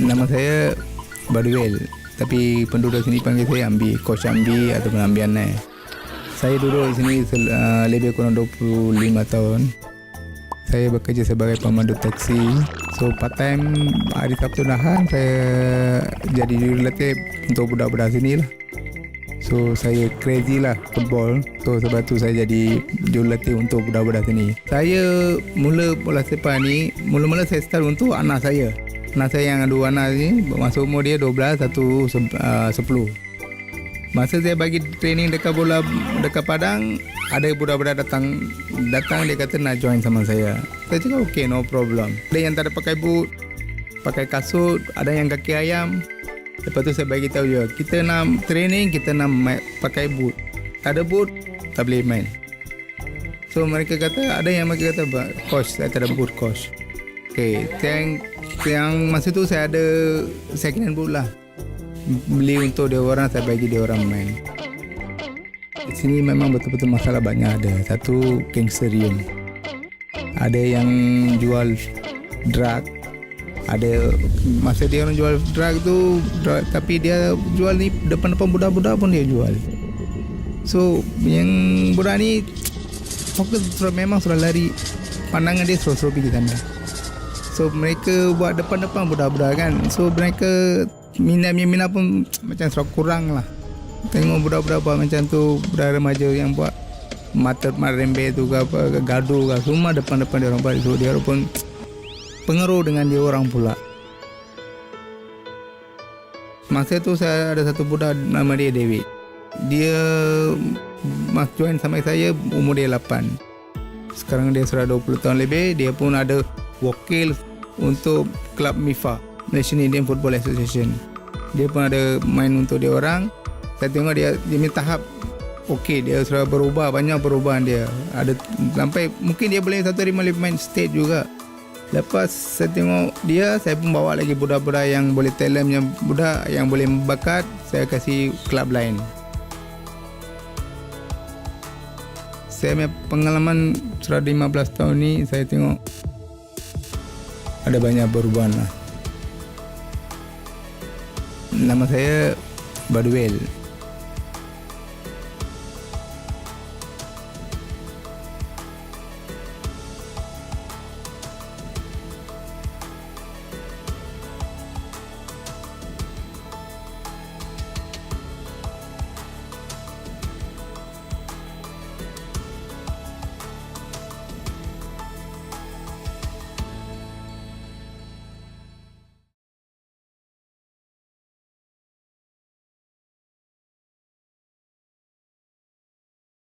Nama saya Baduel Tapi penduduk sini panggil saya Ambi. Coach Ambi ataupun Ambi Anai Saya duduk di sini sel- uh, lebih kurang 25 tahun. Saya bekerja sebagai pemandu taksi So part time hari Sabtu Nahan Saya jadi jurulatih untuk budak-budak sini lah. So saya crazy lah football. So sebab tu saya jadi jurulatih untuk budak-budak sini. Saya mula bola sepak ni Mula-mula saya start untuk anak saya Anak saya yang dua anak ni Masa umur dia 12, satu se- uh, 10 Masa saya bagi training dekat bola dekat Padang Ada budak-budak datang Datang dia kata nak join sama saya Saya cakap okay no problem Ada yang tak ada pakai boot Pakai kasut Ada yang kaki ayam Lepas tu saya bagi tahu dia, kita nak training, kita nak pakai boot. Tak ada boot, tak boleh main. So mereka kata, ada yang mereka kata, "Ba- coach, saya tak ada boot coach. Okay, yang, yang masa tu saya ada second hand boot lah. Beli untuk dia orang, saya bagi dia orang main. Di sini memang betul-betul masalah banyak ada. Satu, gangsterium. Ada yang jual drug, ada masa dia orang jual drug tu drug, tapi dia jual ni depan-depan budak-budak pun dia jual so yang budak ni fokus memang suruh lari pandangan dia suruh-suruh pergi sana so mereka buat depan-depan budak-budak kan so mereka minat-minat pun macam suruh kurang lah tengok budak-budak buat macam tu budak remaja yang buat mata marembe tu ke apa gaduh ke semua depan-depan dia orang buat so dia pun pengaruh dengan dia orang pula. Masa tu saya ada satu budak nama dia David. Dia mas join sama saya umur dia 8. Sekarang dia sudah 20 tahun lebih. Dia pun ada wakil untuk klub MIFA, Malaysian Indian Football Association. Dia pun ada main untuk dia orang. Saya tengok dia dia punya tahap okey dia sudah berubah banyak perubahan dia. Ada sampai mungkin dia boleh satu hari boleh main state juga. Lepas saya tengok dia, saya pun bawa lagi budak-budak yang boleh talent yang budak yang boleh bakat, saya kasih klub lain. Saya punya pengalaman sudah 15 tahun ni, saya tengok ada banyak perubahan lah. Nama saya Baduel.